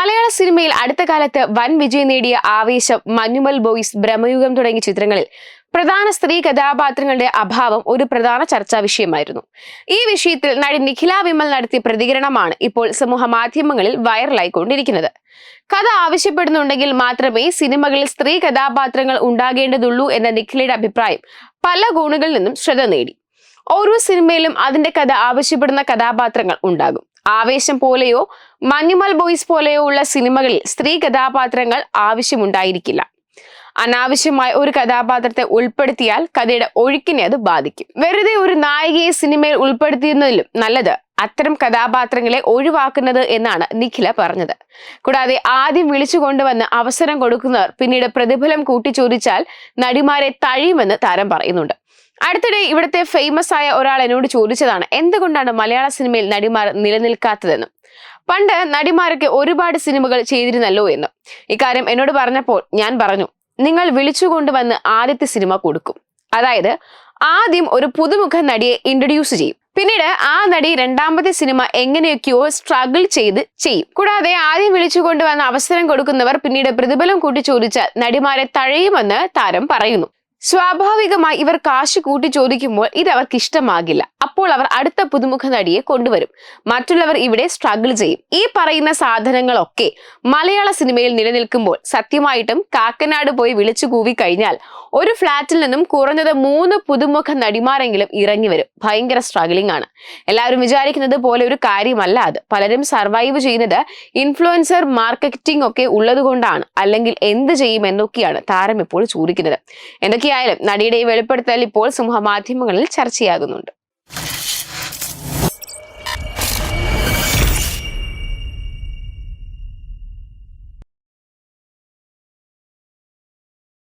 മലയാള സിനിമയിൽ അടുത്ത കാലത്ത് വൻ വിജയം നേടിയ ആവേശം മഞ്ഞുമൽ ബോയ്സ് ബ്രഹ്മയുഗം തുടങ്ങിയ ചിത്രങ്ങളിൽ. പ്രധാന സ്ത്രീ കഥാപാത്രങ്ങളുടെ അഭാവം ഒരു പ്രധാന ചർച്ചാ വിഷയമായിരുന്നു. ഈ വിഷയത്തിൽ നടി നിഖില വിമൽ നടത്തിയ പ്രതികരണമാണ് ഇപ്പോൾ സമൂഹ മാധ്യമങ്ങളിൽ വൈറലായിക്കൊണ്ടിരിക്കുന്നത്. കഥ ആവശ്യപ്പെടുന്നുണ്ടെങ്കിൽ മാത്രമേ സിനിമകളിൽ സ്ത്രീ കഥാപാത്രങ്ങൾ ഉണ്ടാകേണ്ടതുള്ളൂ എന്ന നിഖിലയുടെ അഭിപ്രായം പല കോണുകളിൽ നിന്നും ശ്രദ്ധ നേടി. ഓരോ സിനിമയിലും അതിന്റെ കഥ ആവശ്യപ്പെടുന്ന കഥാപാത്രങ്ങൾ ഉണ്ടാകും. ആവേശം പോലെയോ മഞ്ഞുമൽ ബോയ്സ് പോലെയോ ഉള്ള സിനിമകളിൽ സ്ത്രീ കഥാപാത്രങ്ങൾ ആവശ്യമുണ്ടായിരിക്കില്ല. അനാവശ്യമായ ഒരു കഥാപാത്രത്തെ ഉൾപ്പെടുത്തിയാൽ കഥയുടെ ഒഴുക്കിനെ അത് ബാധിക്കും. വെറുതെ ഒരു നായികയെ സിനിമയിൽ ഉൾപ്പെടുത്തിയിരുന്നതിലും നല്ലത് അത്തരം കഥാപാത്രങ്ങളെ ഒഴിവാക്കുന്നത് എന്നാണ് നിഖില പറഞ്ഞത്. കൂടാതെ ആദ്യം വിളിച്ചു കൊണ്ടുവന്ന് അവസരം കൊടുക്കുന്നവർ പിന്നീട് പ്രതിഫലം കൂട്ടിച്ചോദിച്ചാൽ നടിമാരെ തഴിയുമെന്ന് താരം പറയുന്നുണ്ട്. അടുത്തിടെ ഇവിടുത്തെ ഫേമസ് ആയ ഒരാൾ എന്നോട് ചോദിച്ചതാണ് എന്തുകൊണ്ടാണ് മലയാള സിനിമയിൽ നടിമാർ നിലനിൽക്കാത്തതെന്ന്? പണ്ട് നടിമാരൊക്കെ ഒരുപാട് സിനിമകൾ ചെയ്തിരുന്നല്ലോ എന്ന്. ഇക്കാര്യം എന്നോട് പറഞ്ഞപ്പോൾ ഞാൻ പറഞ്ഞു നിങ്ങൾ വിളിച്ചുകൊണ്ടുവന്ന് ആദ്യത്തെ സിനിമ കൊടുക്കും. അതായത് ആദ്യം ഒരു പുതുമുഖ നടിയെ ഇൻട്രൊഡ്യൂസ് ചെയ്യും. പിന്നീട് ആ നടി രണ്ടാമത്തെ സിനിമ എങ്ങനെയൊക്കെയോ സ്ട്രഗിൾ ചെയ്ത് ചെയ്യും. കൂടാതെ ആദ്യം വിളിച്ചു കൊണ്ടുവന്ന അവസരം കൊടുക്കുന്നവർ പിന്നീട് പ്രതിഫലം കൂട്ടി ചോദിച്ചാൽ നടിമാരെ തഴയുമെന്ന് താരം പറയുന്നു. സ്വാഭാവികമായി ഇവർ കാശ് കൂട്ടി ചോദിക്കുമ്പോൾ ഇത് അവർക്ക് ഇഷ്ടമാകില്ല. അപ്പോൾ അവർ അടുത്ത പുതുമുഖ നടിയെ കൊണ്ടുവരും. മറ്റുള്ളവർ ഇവിടെ സ്ട്രഗിൾ ചെയ്യും. ഈ പറയുന്ന സാധനങ്ങളൊക്കെ മലയാള സിനിമയിൽ നിലനിൽക്കുമ്പോൾ സത്യമായിട്ടും കാക്കനാട് പോയി വിളിച്ചു കൂവി കഴിഞ്ഞാൽ ഒരു ഫ്ലാറ്റിൽ നിന്നും കുറഞ്ഞത് മൂന്ന് പുതുമുഖ നടിമാരെങ്കിലും ഇറങ്ങി വരും. ഭയങ്കര സ്ട്രഗിളിംഗ് ആണ്. എല്ലാവരും വിചാരിക്കുന്നത് പോലെ ഒരു കാര്യമല്ല അത്. പലരും സർവൈവ് ചെയ്യുന്നത് ഇൻഫ്ലുവൻസർ മാർക്കറ്റിംഗ് ഒക്കെ ഉള്ളതുകൊണ്ടാണ്. അല്ലെങ്കിൽ എന്ത് ചെയ്യും എന്നൊക്കെയാണ് താരം ഇപ്പോൾ ചോദിക്കുന്നത്. എന്തൊക്കെയായാലും നടിയുടെ ഈ വെളിപ്പെടുത്തൽ ഇപ്പോൾ സമൂഹ മാധ്യമങ്ങളിൽ ചർച്ചയാകുന്നുണ്ട്.